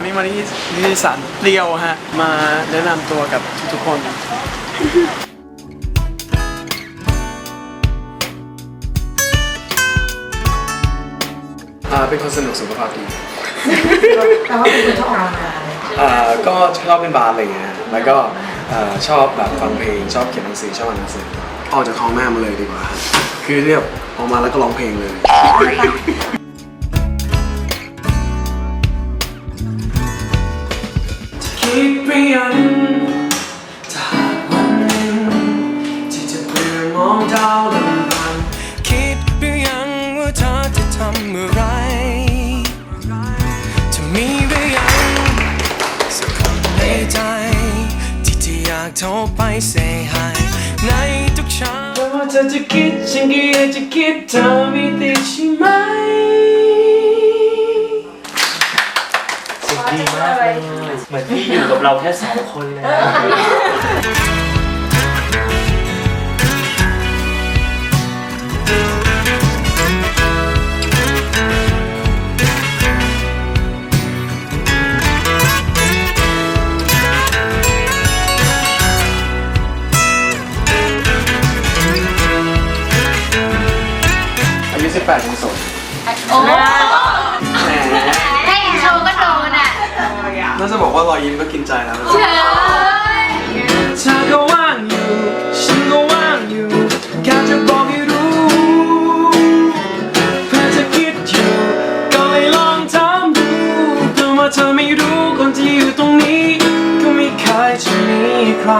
วันนี้นิติสันเรียวฮะ มาแนะนำตัวกับทุกๆคน อ่าเป็นคนสนุกสุขภาพดีแต่ว่าเป็นคนชอบออกกำลังกายอ่าก็ชอบเล่นบาสอะไรเงี้ยแล้วก็อ่าชอบแบบฟังเพลงชอบเขียนหนังสือชอบอ่านหนังสือออกจากท้องแม่มาเลยดีกว่า คือเรียบออกมาแล้วก็ร้องเพลงเลย คิดไปยังถ้าหากวันหนึ่งที่จะเบื่อมองดาวลำพังคิดหรือยังว่าเธอจะทำอะไรจะมีหรือยังสักคนในใจ ที่จะอยากโทรไป say hi ในทุกเช้าไม่ว่าเธอจะคิดฉันก็อยากจะคิดเธอไม่ ดีมากเลยเหมือนที่อยู่กับเราแค่สองคนเลยอายุ18ยังโสดโอ้ น่าจะบอกว่ารอยยิ้มก็กินใจแล้วเชยเธอก็ว่างอยู่ ฉันก็ว่างอยู่แค่จะบอกให้รู้เพื่อจะคิดอยู่ ก็เลยลองถามดูแต่ว่าเธอไม่รู้คนที่อยู่ตรงนี้ ก็ไม่เคยจะมีใคร